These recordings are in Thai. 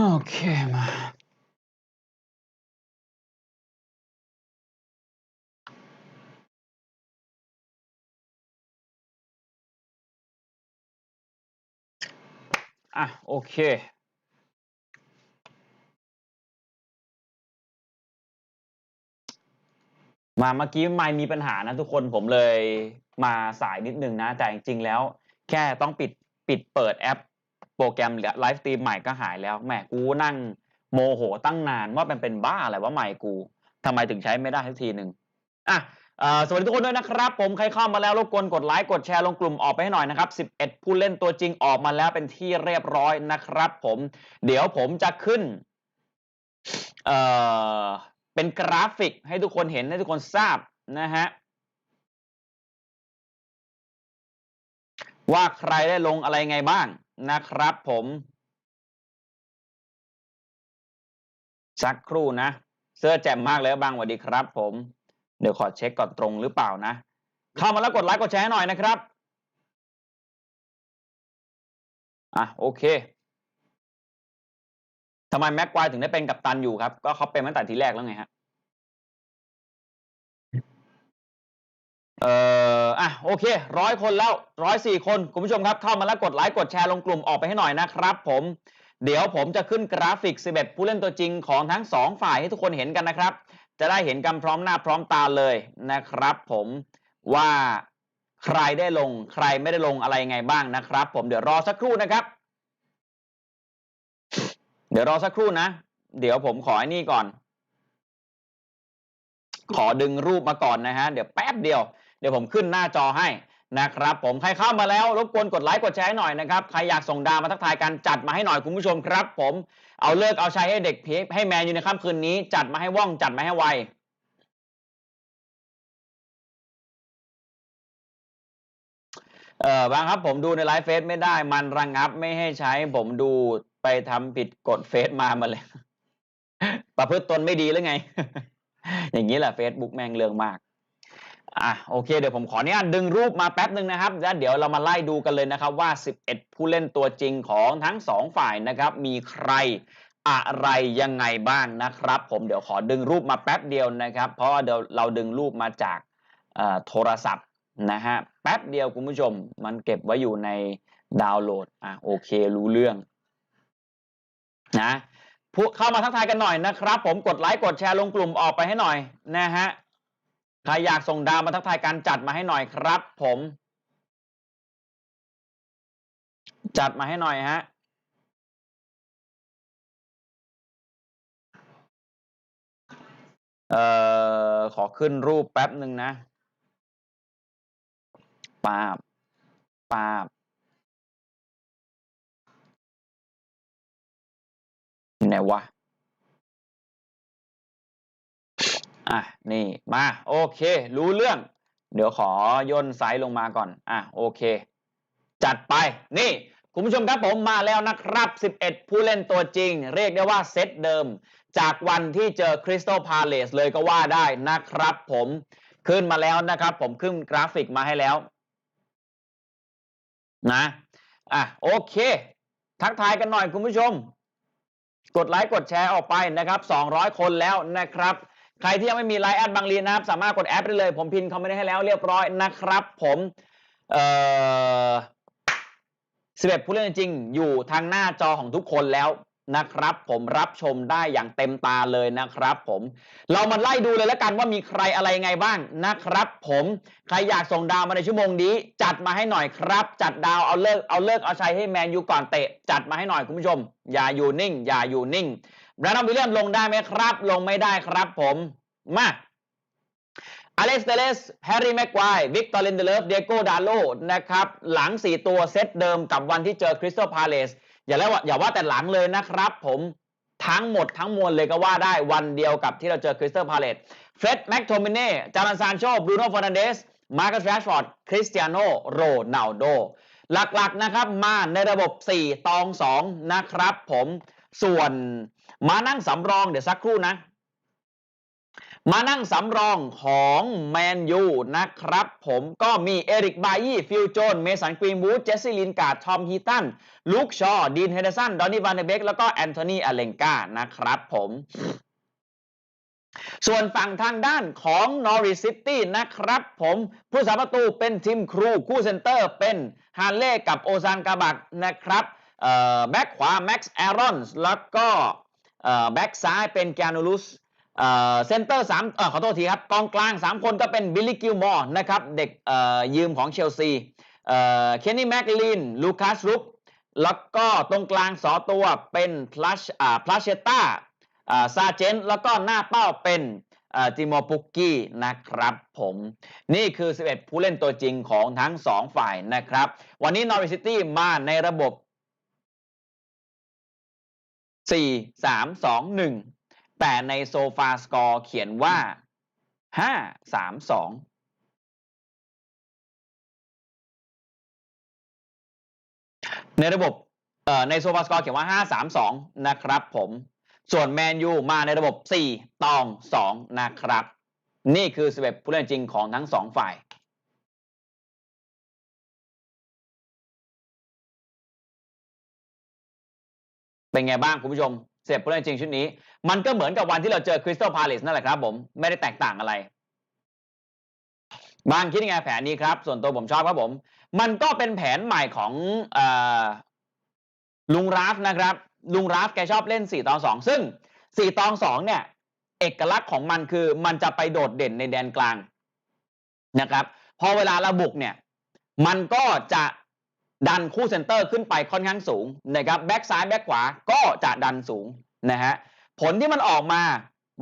โอเคมาอะโอเคมาเมื่อกี้ไม่มีปัญหานะทุกคนผมเลยมาสายนิดนึงนะ แต่จริงๆแล้ว แค่ต้องปิดปิดเปิดแอป โปรแกรมไลฟ์สตรีมใหม่ก็หายแล้วแหมกูนั่งโมโหตั้งนานว่ามันเป็นบ้าอะไรว่าใหม่กูทำไมถึงใช้ไม่ได้ทักทีหนึ่งอะสวัสดีทุกคนด้วยนะครับ ผมใครเข้ามาแล้วรบกวนกดไลค์กดแชร์ลงกลุ่มออกไปให้หน่อยนะครับ 11 ผู้เล่นตัวจริงออกมาแล้วเป็นที่เรียบร้อยนะครับผมเดี๋ยวผมจะขึ้นเอ่อเป็นกราฟิกให้ทุกคนเห็นให้ทุกคนทราบนะฮะว่าใครได้ลงอะไรไงบ้าง นะครับผม สักครู่นะ เสื้อแจ่มมากเลยบางสวัสดีครับ ผม เดี๋ยวขอเช็คก่อนตรงหรือเปล่านะ เข้ามาแล้วกดไลค์กดแชร์ให้หน่อยนะครับอะโอเคทำไมแม็กควายถึงได้เป็นกัปตันอยู่ครับ ก็เขาเป็นตั้งแต่ทีแรกแล้วไงฮะ เอ่ออะโอเคร้อยคนแล้วร้อยสี่คนคุณผู้ชมครับเข้ามาแล้วกดไลค์กดแชร์ลงกลุ่มออกไปให้หน่อยนะครับ ผมเดี๋ยวผมจะขึ้นกราฟิก 11 ผู้เล่นตัวจริงของทั้งสองฝ่ายให้ทุกคนเห็นกันนะครับ จะได้เห็นกันพร้อมหน้าพร้อมตาเลยนะครับ ผมว่าใครได้ลงใครไม่ได้ลงอะไรไงบ้างนะครับ ผมเดี๋ยวรอสักครู่นะครับ เดี๋ยวรอสักครู่นะ เดี๋ยวผมขอไอ้นี่ก่อน ขอดึงรูปมาก่อนนะฮะ เดี๋ยวแป๊บเดียว เดี๋ยวผมขึ้นหน้าจอให้นะครับผมใครเข้ามาแล้วรบกวนกดไลค์กดแชร์ให้หน่อยนะครับใครอยากส่งดาวมาทักทายกันจัดมาให้หน่อยคุณผู้ชมครับ ผมเอาเลิกเอาใช้ให้เด็กเพให้แมนอยู่ในค่ำคืนนี้ จัดมาให้ว่องจัดมาให้ไวเออบางครับผมดูในไลฟ์เฟซไม่ได้ มันระงงับไม่ให้ใช้ ผมดูไปทำผิดกฎเฟซมามาเลย ประพฤติตนไม่ดีหรือไง อย่างนี้แหละ Facebook แม่งเรื่องมาก อะโอเคเดี๋ยวผมขออนุญาตดึงรูปมาแป๊บหนึ่งนะครับแล้วเดี๋ยวเรามาไล่ดูกันเลยนะครับว่า 11 ผู้เล่นตัวจริงของทั้งสองฝ่ายนะครับ มีใครอะไรยังไงบ้างนะครับ ผมเดี๋ยวขอดึงรูปมาแป๊บเดียวนะครับ เพราะว่าเดี๋ยวเราดึงรูปมาจากโทรศัพท์นะฮะแป๊บเดียวคุณผู้ชม มันเก็บไว้อยู่ในดาวน์โหลดอะโอเครู้เรื่องนะผู้เข้ามาทักทายกันหน่อยนะครับ ผมกดไลค์กดแชร์ลงกลุ่มออกไปให้หน่อยนะฮะ ครอยากส่งดาวมาทักทายกันจัดมาให้หน่อยครับผม จัดมาให้หน่อยฮะเอ่อขอขึ้นรูปแป๊บหนึ่งนะปาบปาบไหนวะ อะนี่มาโอเค รู้เรื่อง เดี๋ยวขอย่นไซส์ลงมาก่อนอะโอเค จัดไปนี่คุณผู้ชมครับผมมาแล้วนะครับ 11 ผู้เล่นตัวจริง เรียกได้ว่าเซตเดิม จากวันที่เจอคริสตัลพาเลสเลยก็ว่าได้นะครับผมขึ้นมาแล้วนะครับ ผมขึ้นกราฟิกมาให้แล้ว นะอะโอเค ทักทายกันหน่อยคุณผู้ชม กดไลค์กดแชร์ออกไปนะครับ 200 คนแล้วนะครับ ใครที่ยังไม่มีไลน์แอดบางรีนะครับ สามารถกดแอปได้เลย ผมพินคอมเมนต์ให้แล้วเรียบร้อยนะครับ ผมเอ่อ11ผู้เล่นจริง อยู่ทางหน้าจอของทุกคนแล้วนะครับ ผมรับชมได้อย่างเต็มตาเลยนะครับ ผมเรามาไล่ดูเลยแล้วกันว่ามีใครอะไรไงบ้างนะครับ ผมใครอยากส่งดาวมาในชั่วโมงนี้ จัดมาให้หน่อยครับ จัดดาวเอาเลิกเอาเลิกเอาชัยให้แมนยูก่อนเตะ จัดมาให้หน่อยคุณผู้ชม อย่าอยู่นิ่ง อย่าอยู่นิ่ง แบรนด์วิลเลียมลงได้ไหมครับ ลงไม่ได้ครับผม มาอเล็กซ์เตเลสแฮร์รี่แม็กควายวิกตอร์ลินเดเลฟเดโกดาโลนะครับ หลัง 4 ตัวเซตเดิมกับวันที่เจอคริสตัลพาเลสอย่าแล้วอย่าว่าแต่หลังเลยนะครับผมทั้งหมดทั้งมวลเลยก็ว่าได้วันเดียวกับที่เราเจอคริสตัลพาเลสเฟร็ดแม็กโทมิเน่จารันซานโชบรูโน่ฟอร์นันเดสมาร์คัสแรชฟอร์ดคริสเตียโนโรนัลโดหลักๆนะครับมาในระบบ 4 ตอง 2 นะครับผมส่วน มานั่งสำรองเดี๋ยวสักครู่นะ มานั่งสำรองของแมนยูนะครับ ผมก็มีเอริกบายี่ฟิลโจน เมสันกรีนวูด เจสซี่ลินการ์ด ทอมฮีตัน ลูกชอ ดีนเฮเดสัน ดอนนี่วานเดเบก แล้วก็แอนโทนีอเลงกานะครับผมส่วนฝั่งทางด้านของนอริซิตี้นะครับผมผู้สาประตูเป็นทีมครู คู่เซนเตอร์เป็นฮาร์เล่กับโอซานกาบักนะครับแบ็กขวาแม็กซ์แอรอนส์แล้วก็ แบ็กซ้ายเป็นแกนูลุสเซนเตอร์สามขอโทษทีครับ กองกลาง 3 คนก็เป็นบิลลี่กิลมอร์นะครับ เด็กยืมของเชลซีเคนนี่แม็กลินลูคัสรุกแล้วก็ตรงกลางสอตัวเป็นพลัชพลัชเชต้าซาเจนแล้วก็หน้าเป้าเป็นจิโมปุกกี้นะครับผมนี่คือ 11 ผู้เล่นตัวจริงของทั้ง 2 ฝ่ายนะครับ วันนี้นอริซิตี้มาในระบบ 4 3 2 1 แต่ในโซฟาสกอร์เขียนว่า 5 3 2ในระบบในโซฟาสกอร์เขียนว่า 5 3 2 นะครับผม ส่วนแมนยูมาในระบบ 4 ตอง 2 นะครับ นี่คือ11ผู้เล่นจริงของทั้ง 2 ฝ่าย เป็นไงบ้างคุณผู้ชมเสร็จผู้เล่นจริงชุดนี้ มันก็เหมือนกับวันที่เราเจอคริสตัลพาเลสนั่นแหละครับผมไม่ได้แตกต่างอะไร บางคิดยังไงแผนนี้ครับ ส่วนตัวผมชอบครับผม มันก็เป็นแผนใหม่ของอลุงราฟนะครับ ลุงราฟแกชอบเล่น 4 ตอง2ซึ่ง 4 ตอง2เนี่ย เอกลักษณ์ของมันคือมันจะไปโดดเด่นในแดนกลางนะครับ พอเวลาเราบุกเนี่ย มันก็จะ ดันคู่เซนเตอร์ขึ้นไปค่อนข้างสูงนะครับแบ็กซ้ายแบ็กขวาก็จะดันสูงนะฮะผลที่มันออกมา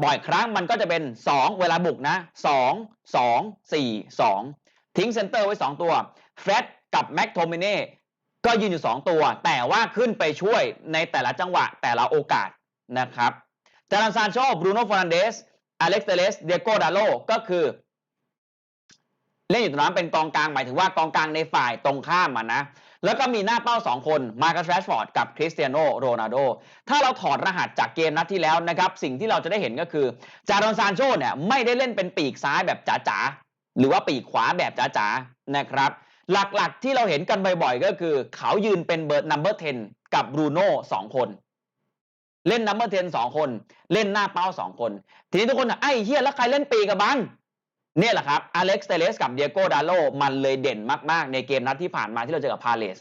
บ่อยครั้งมันก็จะเป็น 2 เวลาบุกนะ 2 2 4 2 ทิ้งเซนเตอร์ไว้ 2 ตัวเฟรดกับแม็กโทมิเน่ก็ยืนอยู่ 2 ตัว แต่ว่าขึ้นไปช่วยในแต่ละจังหวะแต่ละโอกาสนะครับจารันซานโชบรูโน่ฟอนันเดสอเล็กซ์เตเลสเดียโกดาโลก็คือ เล่นอยู่ตรงนั้นเป็นกองกลางหมายถึงว่ากองกลางในฝ่ายตรงข้ามอะนะ แล้วก็มีหน้าเป้า 2 คนมาร์คัสแรชฟอร์ดกับคริสเตียโนโรนัลโดถ้าเราถอดรหัสจากเกมนัดที่แล้วนะครับ สิ่งที่เราจะได้เห็นก็คือ จารอนซานโชเนี่ยไม่ได้เล่นเป็นปีกซ้ายแบบจ๋าๆ หรือว่าปีกขวาแบบจ๋าๆ นะครับ หลักๆที่เราเห็นกันบ่อยๆ ก็คือ เขายืนเป็นเบอร์นัมเบอร์10 กับบรูโน่2คนเล่นนัมเบอร์10 2คน เล่นหน้าเป้า2คน ทีนี้ทุกคนอะไอ้เฮียแล้วใครเล่นปีกับบัง เนี่ยแหละครับอเล็กซ์เตเลสกับเดียโกดาโลมันเลยเด่นมาก ๆ ในเกมนัดที่ผ่านมาที่เราเจอกับพาเลส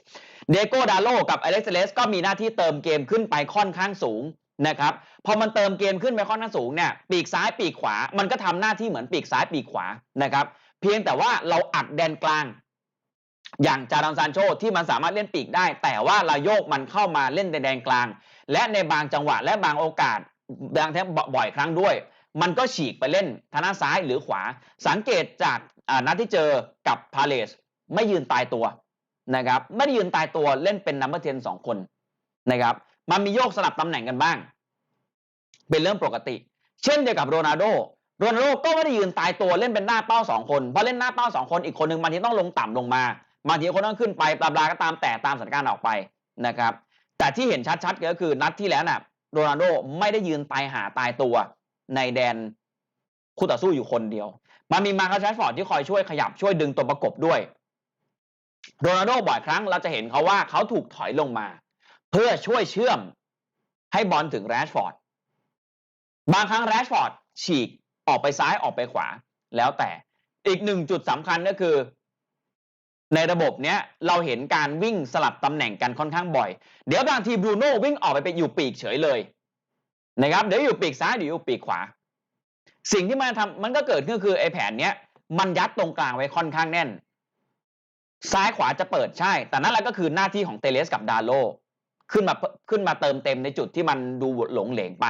เดียโกดาโลกับอเล็กซ์เตเลสก็มีหน้าที่เติมเกมขึ้นไปค่อนข้างสูงนะครับพอมันเติมเกมขึ้นไปค่อนข้างสูงเนี่ยปีกซ้ายปีกขวา มันก็ทำหน้าที่เหมือนปีกซ้ายปีกขวานะครับเพียงแต่ว่าเราอัดแดนกลาง อย่างจารังซานโชที่มันสามารถเล่นปีกได้ แต่ว่าเราโยกมันเข้ามาเล่นในแดนกลาง และในบางจังหวะและบางโอกาสบางแทบบ่อยครั้งด้วย มันก็ฉีกไปเล่นทางด้านซ้ายหรือขวา สังเกตจากนัดที่เจอกับพาเลสไม่ยืนตายตัวนะครับ ไม่ได้ยืนตายตัวเล่นเป็นนัมเบอร์เทนสองคนนะครับ มันมีโยกสลับตำแหน่งกันบ้าง เป็นเรื่องปกติ เช่นเดียวกับโรนัลโดโรนัลโดก็ไม่ได้ยืนตายตัวเล่นเป็นหน้าเป้าสองคนเพราะเล่นหน้าเป้าสองคนอีกคนหนึ่งบางทีต้องลงต่ำลงมาบางทีคนต้องขึ้นไปปลาบลาก็ตามแต่ตามสถานการณ์ออกไปนะครับ แต่ที่เห็นชัดๆก็คือนัดที่แล้วน่ะโรนัลโดไม่ได้ยืนตายหาตายตัว ในแดนคู่ต่อสู้อยู่คนเดียว มันมีมาร์คัสแชฟอร์ดที่คอยช่วยขยับช่วยดึงตัวประกบด้วย โรนัลโดบ่อยครั้งเราจะเห็นเขาว่าเขาถูกถอยลงมา เพื่อช่วยเชื่อมให้บอลถึงแรชฟอร์ดบางครั้งแรชฟอร์ดฉีกออกไปซ้ายออกไปขวา แล้วแต่อีกหนึ่งจุดสำคัญก็คือ ในระบบเนี้ยเราเห็นการวิ่งสลับตำแหน่งกันค่อนข้างบ่อย เดี๋ยวบางทีบรูโน่วิ่งออกไปไปอยู่ปีกเฉยเลย นะครับเดี๋ยวอยู่ปีกซ้ายเดี๋ยวอยู่ปีกขวา สิ่งที่มันทำมันก็เกิดขึ้นคือไอ้แผนเนี้ยมันยัดตรงกลางไว้ค่อนข้างแน่น ซ้ายขวาจะเปิดใช่ แต่นั่นแหละก็คือหน้าที่ของเตเลสกับดาโลขึ้นมาขึ้นมาเติมเต็มในจุดที่มันดูหลงเหลงไป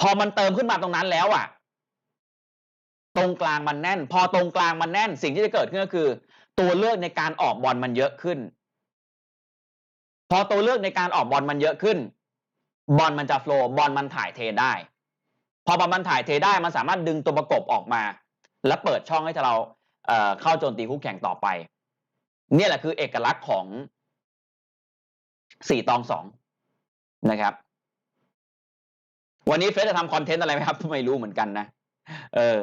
พอมันเติมขึ้นมาตรงนั้นแล้วอะ ตรงกลางมันแน่น พอตรงกลางมันแน่น สิ่งที่จะเกิดขึ้นก็คือ ตัวเลือกในการออกบอลมันเยอะขึ้น พอตัวเลือกในการออกบอลมันเยอะขึ้น บอลมันจะโฟล์บอลมันถ่ายเทได้ พอบอลมันถ่ายเทได้มันสามารถดึงตัวประกบออกมา และเปิดช่องให้เราเเข้าโจมตีคู่แข่งต่อไป เนี่ยแหละคือเอกลักษณ์ของสี่ตองสองนะครับ วันนี้เฟสจะทำคอนเทนต์อะไรไหมครับไม่รู้เหมือนกันนะเออ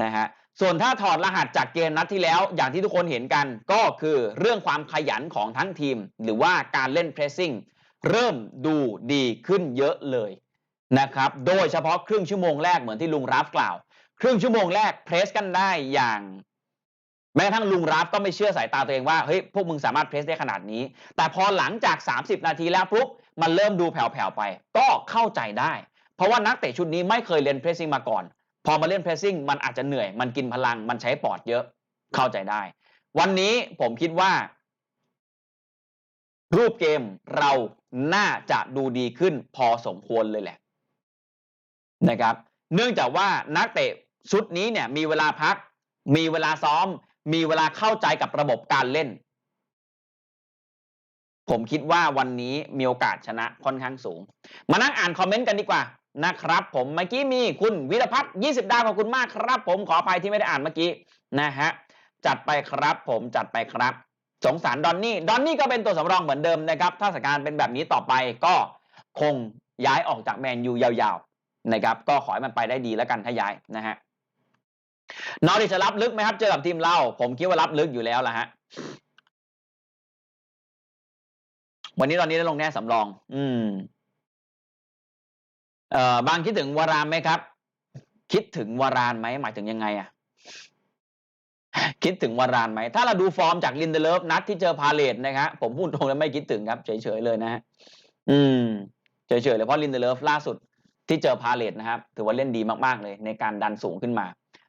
นะฮะส่วนถ้าถอดรหัสจากเกมนัดที่แล้ว อย่างที่ทุกคนเห็นกันก็คือเรื่องความขยันของทั้งทีม หรือว่าการเล่นเพรสซิ่ง เริ่มดูดีขึ้นเยอะเลยนะครับ โดยเฉพาะครึ่งชั่วโมงแรกเหมือนที่ลุงราฟกล่าว ครึ่งชั่วโมงแรกเพรสกันได้อย่าง แม้กระทั่งลุงราฟก็ไม่เชื่อสายตาตัวเองว่าเฮ้ยพวกมึงสามารถเพรสได้ขนาดนี้ แต่พอหลังจาก 30 นาทีแล้วปุ๊บมันเริ่มดูแผ่วๆไป ก็เข้าใจได้ เพราะว่านักเตะชุดนี้ไม่เคยเล่นเพรสซิ่งมาก่อน พอมาเล่นเพรสซิ่งมันอาจจะเหนื่อย มันกินพลังมันใช้ปอดเยอะ เข้าใจได้ วันนี้ผมคิดว่า รูปเกมเรา น่าจะดูดีขึ้นพอสมควรเลยแหละนะครับ เนื่องจากว่านักเตะชุดนี้เนี่ยมีเวลาพัก มีเวลาซ้อม มีเวลาเข้าใจกับระบบการเล่น ผมคิดว่าวันนี้มีโอกาสชนะค่อนข้างสูง มานั่งอ่านคอมเมนต์กันดีกว่านะครับ ผมเมื่อกี้มีคุณวิรพัฒน์20 ดาวขอบคุณมากครับ ผมขออภัยที่ไม่ได้อ่านเมื่อกี้นะฮะจัดไปครับ ผมจัดไปครับ สงสารดอนนี่ดอนนี่ก็เป็นตัวสำรองเหมือนเดิมนะครับ ถ้าสถานการณ์เป็นแบบนี้ต่อไปก็คงย้ายออกจากแมนยูยาวๆนะครับ ก็ขอให้มันไปได้ดีแล้วกันถ้าย้ายนะฮะนอริจะรับลึกไหมครับ เจอกับทีมเราผมคิดว่ารับลึกอยู่แล้วละฮะวันนี้ตอนนี้ได้ลงแน่สำรอง อืม เอ่อบางคิดถึงวารานไหมครับ คิดถึงวารานไหมหมายถึงยังไงอะ คิดถึงวารานไหม ถ้าเราดูฟอร์มจากลินเดเลฟนัดที่เจอพาเลตนะครับผมพูดตรงแล้วไม่คิดถึงครับเฉยๆเลยนะฮะอืมเฉยๆเลยเพราะลินเดเลฟล่าสุดที่เจอพาเลตนะครับ ถือว่าเล่นดีมากๆเลย ในการดันสูงขึ้นมา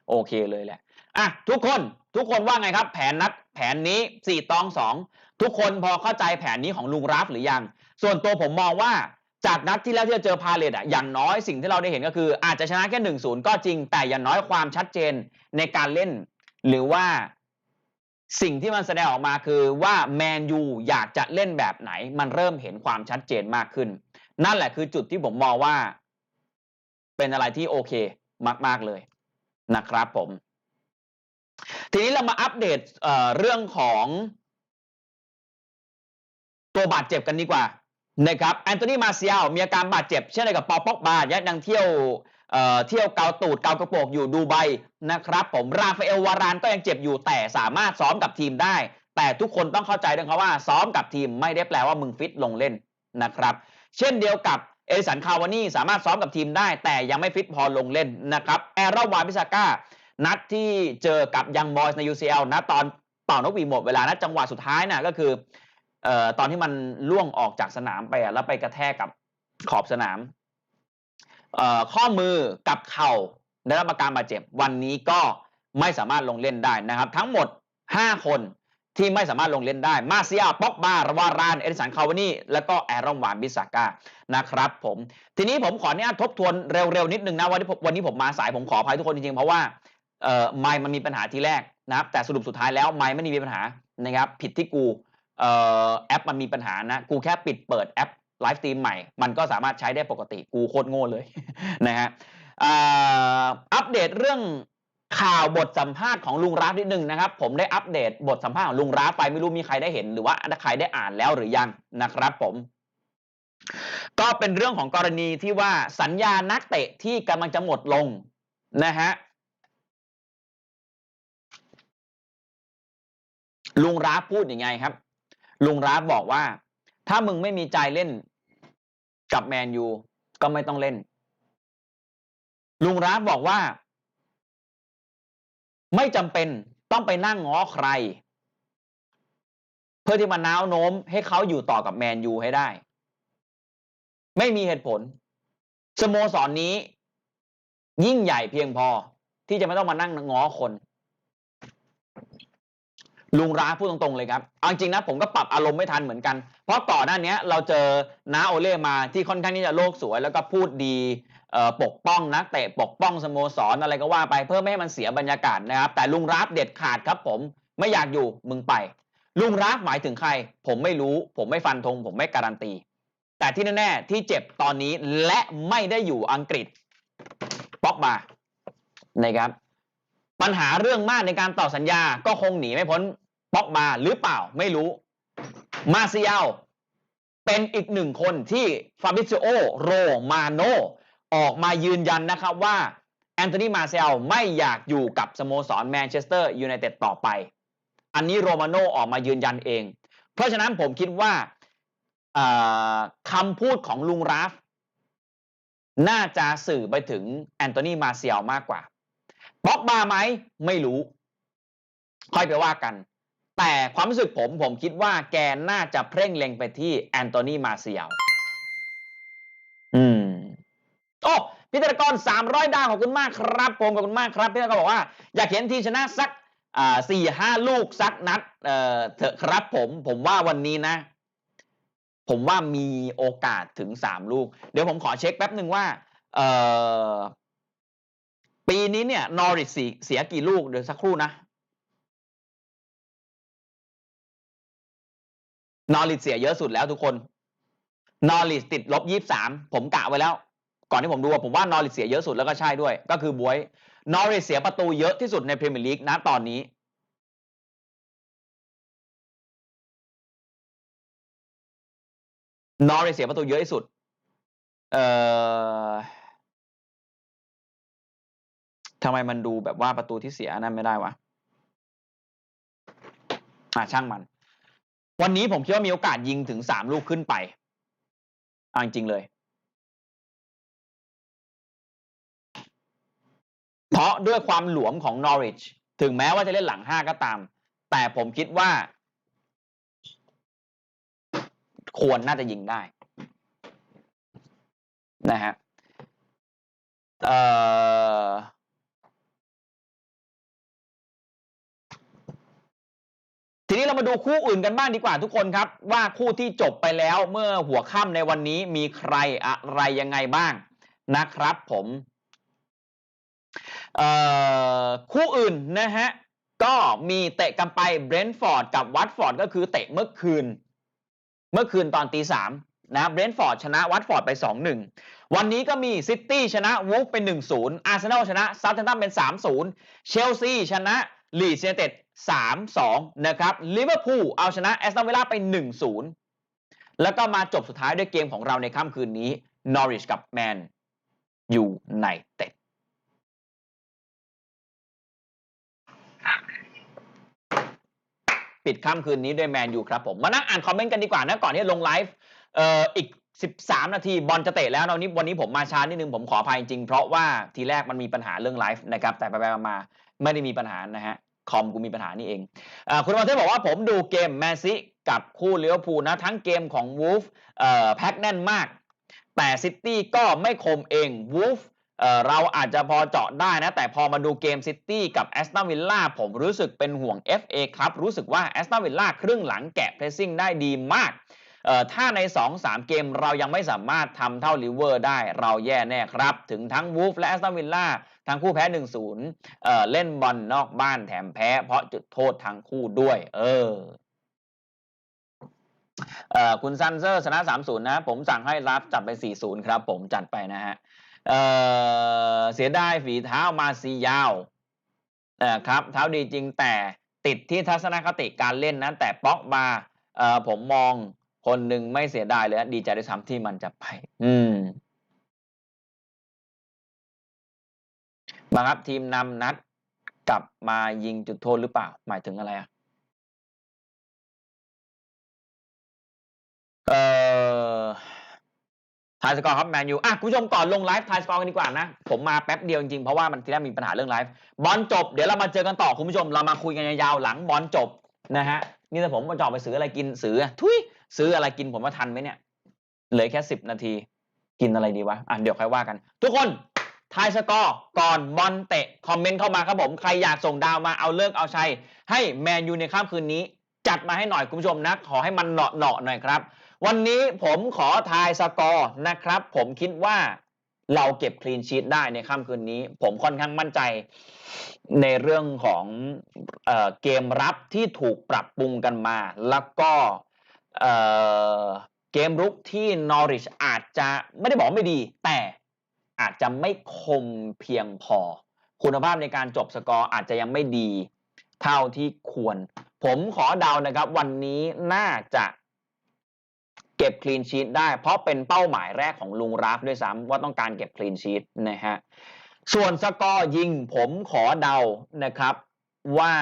โอเคเลยแหละอะทุกคนทุกคนว่าไงครับ แผนนัดแผนนี้สี่ตองสองทุกคนพอเข้าใจแผนนี้ของลุงราฟหรือยัง ส่วนตัวผมมองว่าจากนัดที่แล้วที่เราเจอพาเลตอะอย่างน้อยสิ่งที่เราได้เห็นก็คือ อาจจะชนะแค่หนึ่งศูนย์ก็จริง แต่อย่างน้อยความชัดเจนในการเล่น หรือว่าสิ่งที่มันแสดงออกมาคือว่าแมนยูอยากจะเล่นแบบไหน มันเริ่มเห็นความชัดเจนมากขึ้น นั่นแหละคือจุดที่ผมมองว่า เป็นอะไรที่โอเคมาก ๆเลยนะครับผม ทีนี้เรามาอัปเดตเเรื่องของตัวบาดเจ็บกันดีกว่านะครับแอนโทนีมาเซียลมีอาการบาดเจ็บเช่นเดียวกับปอป็อกบาดยังเที่ยว เที่ยวเกาตูดเกากระโปกอยู่ดูไบนะครับ ผมราฟาเอลวารานก็ยังเจ็บอยู่แต่สามารถซ้อมกับทีมได้ แต่ทุกคนต้องเข้าใจด้วยครับว่าซ้อมกับทีมไม่ได้แปลว่ามึงฟิตลงเล่นนะครับ เช่นเดียวกับเอลิสันคาวานี่สามารถซ้อมกับทีมได้ แต่ยังไม่ฟิตพอลงเล่นนะครับแอร์โรวาบิซาก้านัดที่เจอกับยังบอยส์ใน UCL นะตอนเป่านกหวีหมดเวลานะจังหวะสุดท้ายนะก็คือเอ่อตอนที่มันล่วงออกจากสนามไปอะแล้วไปกระแทกกับขอบสนาม ข้อมือกับเข่าได้รับอาการบาดเจ็บ วันนี้ก็ไม่สามารถลงเล่นได้นะครับ ทั้งหมด 5 คนที่ไม่สามารถลงเล่นได้ มาเซียป็อกบารวาราน เอลิสันคาวานี่ แล้วก็แอรอนวานบิสาก้านะครับผม ทีนี้ผมขออนุญาตทบทวนเร็วๆ นิดนึงนะวันนี้ผมวันนี้ผมมาสายผมขออภัยทุกคนจริงๆ เพราะว่าเอ่อไมค์มันมีปัญหาทีแรกนะครับ แต่สรุปสุดท้ายแล้วไมค์ไม่มีปัญหานะครับ ผิดที่กูเอ่อแอปมันมีปัญหานะ กูแค่ปิดเปิดแอป ไลฟ์สตรีมใหม่ มันก็สามารถใช้ได้ปกติกูโคตรโง่เลยนะฮะอัปเดตเรื่องข่าวบทสัมภาษณ์ของลุงราฟนิดนึงนะครับ ผมได้อัปเดตบทสัมภาษณ์ของลุงราฟไปไม่รู้มีใครได้เห็นหรือว่าใครได้อ่านแล้วหรือยังนะครับผม ก็เป็นเรื่องของกรณีที่ว่าสัญญานักเตะที่กำลังจะหมดลงนะฮะลุงราฟพูดยังไงครับ ลุงราฟบอกว่า ถ้ามึงไม่มีใจเล่น กับแมนยูก็ไม่ต้องเล่น ลุงราฟบอกว่า ไม่จำเป็นต้องไปนั่งง้อใคร เพื่อที่มาน้าวโน้มให้เขาอยู่ต่อกับแมนยูให้ได้ ไม่มีเหตุผล สโมสรนนี้ ยิ่งใหญ่เพียงพอที่จะไม่ต้องมานั่งง้อคน ลุงร้าพูดตรงๆเลยครับเอาจริงนะผมก็ปรับอารมณ์ไม่ทันเหมือนกัน เพราะก่อนหน้านี้เราเจอน้าโอเล่มาที่ค่อนข้างที่จะโลกสวย แล้วก็พูดดีปกป้องนักเตะปกป้องสโมสรอะไรก็ว่าไปเพื่อไม่ให้มันเสียบรรยากาศนะครับ แต่ลุงราฟเด็ดขาดครับผมไม่อยากอยู่มึงไป ลุงราฟหมายถึงใคร ผมไม่รู้ ผมไม่ฟันธง ผมไม่การันตี แต่ที่แน่ๆที่เจ็บตอนนี้และไม่ได้อยู่อังกฤษป๊อกมานะครับปัญหาเรื่องมากในการต่อสัญญาก็คงหนีไม่พ้น ป๊อกมาหรือเปล่าไม่รู้ มาเซียลเป็นอีกหนึ่งคนที่ฟาบิซิโอโรมาโนออกมายืนยันนะครับว่าแอนโทนีมาเซลไม่อยากอยู่กับสโมสรแมนเชสเตอร์ยูไนเต็ดต่อไป อันนี้โรมาโน่ออกมายืนยันเอง เพราะฉะนั้นผมคิดว่าคำพูดของลุงราฟ น่าจะสื่อไปถึงแอนโทนีมาเซียลมากกว่าบ็อกบาไหมไม่รู้ ค่อยไปว่ากัน แต่ความรู้สึกผมผมคิดว่าแกน่าจะเพ่งเล็งไปที่แอนโทนีมาเซียลอืมโอ้พิธากร300ดาวขอบคุณมากครับผมขอบคุณมากครับพี่ธากรบอกว่า อยากเห็นทีมชนะสักอ่าสี่ห้าลูกสักนัดเอ่อเถอะครับผม ผมว่าวันนี้นะ ผมว่ามีโอกาสถึงสามลูก เดี๋ยวผมขอเช็คแป๊บหนึ่งว่าเอ่อปีนี้เนี่ยนอริสเสียกี่ลูกเดี๋ยวสักครู่นะ นอริสเสียเยอะสุดแล้วทุกคนนอริสติดลบยี่สามผมกะไว้แล้ว ก่อนที่ผมดูผมว่านอริสเสียเยอะสุดแล้วก็ใช่ด้วย ก็คือบวยนอริสเสียประตูเยอะที่สุดในพรีเมียร์ลีกนะตอนนี้นอริสเสียประตูเยอะที่สุด เอ่อทำไมมันดูแบบว่าประตูที่เสียนั่นไม่ได้วะอ่าช่างมัน วันนี้ผมคิดว่ามีโอกาสยิงถึงสามลูกขึ้นไปเอาจริงๆเลย เพราะด้วยความหลวมของนอริชถึงแม้ว่าจะเล่นหลังห้าก็ตาม แต่ผมคิดว่า ควรน่าจะยิงได้ นะฮะเอ่อ ทีนี้เรามาดูคู่อื่นกันบ้างดีกว่าทุกคนครับ ว่าคู่ที่จบไปแล้วเมื่อหัวค่ำในวันนี้มีใครอะไรยังไงบ้างนะครับผมคู่อื่นนะฮะก็มีเตะกันไปเบรนท์ฟอร์ดกับวัตฟอร์ดก็คือเตะเมื่อคืน เมื่อคืนตอนตีสามนะเบรนท์ฟอร์ดชนะวัตฟอร์ดไป 2-1 วันนี้ก็มีซิตี้ชนะวูฟเป็น1-0 อาร์เซนอลชนะซัตเทนตัมเป็น 3-0 เชลซีชนะ ลีดเซนเต็ด3-2นะครับลิเวอร์พูลเอาชนะแอสตันวิลล่าไป1-0แล้วก็มาจบสุดท้ายด้วยเกมของเราในค่ำคืนนี้นอริชกับแมนยูไนเต็ดปิดค่ำคืนนี้ด้วยแมนยูครับผม มานั่งอ่านคอมเมนต์กันดีกว่านะก่อนที่ลงไลฟ์เอ่ออีก 13 นาทีบอลจะเตะแล้วนะวันนี้วันนี้ผมมาช้านิดนึงผมขออภัยจริง เพราะว่าทีแรกมันมีปัญหาเรื่องไลฟ์นะครับแต่ไปไปมา ไม่ได้มีปัญหานะฮะคอมกูมีปัญหานี่เองอคุณมาเทพบอกว่าผมดูเกมแมซีกับคู่เลี้ยวภูนะ ทั้งเกมของวูฟแพ็คแน่นมาก แต่ซิตี้ก็ไม่คมเองวูฟเราอาจจะพอเจาะได้นะ แต่พอมาดูเกมซิตี้กับแอสตันวิลล่าผมรู้สึกเป็นห่วง FA ครับรู้สึกว่าแอสตันวิลล่าครึ่งหลังแกะเพรสซิ่งได้ดีมาก ถ้าใน 2-3 เกมเรายังไม่สามารถทำเท่าลิเวอร์ได้เราแย่แน่ครับ ถึงทั้งวูฟและแอสตันวิลล่า ทั้งคู่แพ้1-0เอ่อเล่นบอลนอกบ้านแถมแพ้เพราะจุดโทษทั้งคู่ด้วย เออเอ่อคุณซันเซอร์ชนะ 3-0 นะ ผมสั่งให้รับจัดไป 4-0 ครับ ผมจัดไปนะฮะเอ่อเสียดายฝีเท้ามาซียาวเออครับ เท้าดีจริงแต่ติดที่ทัศนคติการเล่นนะ แต่ป๊อกมาเอ่อผมมองคนหนึ่งไม่เสียดายเลย ดีใจด้วยซ้ำที่มันจะไป อืม มาครับทีมนำนัดกลับมายิงจุดโทษหรือเปล่า หมายถึงอะไรอะเอ่อทายสกอร์ครับแมนยูอะคุณผู้ชมก่อนลงไลฟ์ทายสกอร์กันดีกว่านะ ผมมาแป๊บเดียวจริงๆ เพราะว่ามันทีแรกมีปัญหาเรื่องไลฟ์บอลจบเดี๋ยวเรามาเจอกันต่อคุณผู้ชม เรามาคุยกันยาวๆหลังบอลจบนะฮะ นี่ถ้าผมมาจอบไปซื้ออะไรกินซื้อทุยซื้ออะไรกินผมว่าทันไหมเนี่ยเหลือแค่สิบนาทีกินอะไรดีวะอะเดี๋ยวค่อยว่ากัน ทุกคน ทายสกอร์ก่อนบอลเตะคอมเมนต์เข้ามาครับผม ใครอยากส่งดาวมาเอาเลิกเอาชัย ให้แมนยูในค่ำคืนนี้ จัดมาให้หน่อยคุณผู้ชมนะ ขอให้มันเหนาะเนาะหน่อยครับ วันนี้ผมขอทายสกอร์นะครับ ผมคิดว่าเราเก็บคลีนชีตได้ในค่ำคืนนี้ ผมค่อนข้างมั่นใจในเรื่องของเออเกมรับที่ถูกปรับปรุงกันมา แล้วก็เเกมรุกที่นอริชอาจจะไม่ได้บอกไม่ดี แต่ อาจจะไม่คมเพียงพอ คุณภาพในการจบสกอร์อาจจะยังไม่ดี เท่าที่ควร ผมขอเดานะครับ วันนี้น่าจะเก็บคลีนชีตได้ เพราะเป็นเป้าหมายแรกของลุงราฟด้วยซ้ำว่าต้องการเก็บคลีนชีตนะฮะส่วนสกอร์ยิงผมขอเดานะครับว่า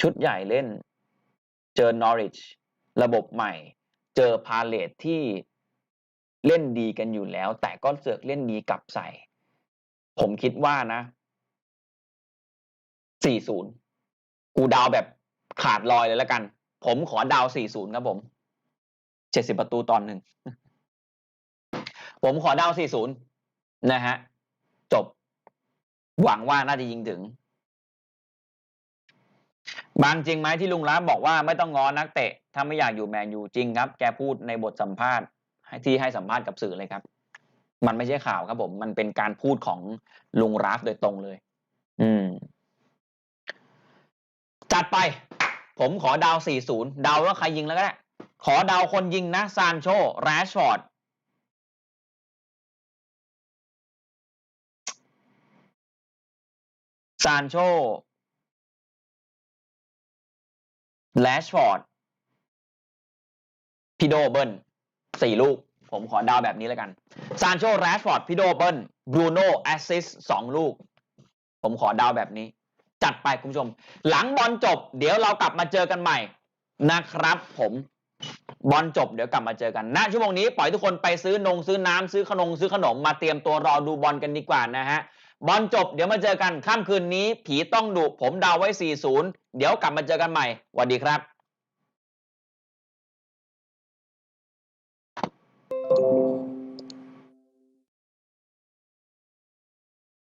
ชุดใหญ่เล่น เจอนอริชระบบใหม่ เจอพาเลทที่ เล่นดีกันอยู่แล้ว แต่ก็เสือกเล่นดีกลับใส่ ผมคิดว่านะ4-0กูดาวแบบขาดลอยเลยแล้วกัน ผมขอดาว4-0ครับผม70ประตูตอนหนึ่ง ผมขอดาว4-0นะฮะ จบ หวังว่าน่าจะยิงถึง บางจริงไหมที่ลุงรับบอกว่าไม่ต้องงอนักเตะ ถ้าไม่อยากอยู่แมนยูจริงครับ แกพูดในบทสัมภาษณ์ ที่ให้สัมภาษณ์กับสื่อเลยครับ มันไม่ใช่ข่าวครับผม มันเป็นการพูดของลุงราฟโดยตรงเลย อืม จัดไป ผมขอดาว 40 ดาวว่าใครยิงแล้วก็ได้ ขอดาวคนยิงนะ ซานโชแรชฟอร์ดซานโชแรชฟอร์ด พิโดเบิล สี่ลูก ผมขอดาวแบบนี้แล้วกันซานโชแรชฟอร์ดพิโดเบิลบรูโน่แอสซิสสองลูก ผมขอดาวแบบนี้ จัดไปคุณผู้ชม หลังบอลจบ เดี๋ยวเรากลับมาเจอกันใหม่นะครับ ผมบอลจบเดี๋ยวกลับมาเจอกันณชั่วโมงนี้ปล่อยทุกคนไปซื้อนงซื้อน้ำซื้อขนมซื้อขนมมาเตรียมตัวรอดูบอลกันดีกว่านะฮะบอลจบเดี๋ยวมาเจอกันค่ำคืนนี้ ผีต้องดุผมดาวไว้ 40 เดี๋ยวกลับมาเจอกันใหม่สวัสดีครับ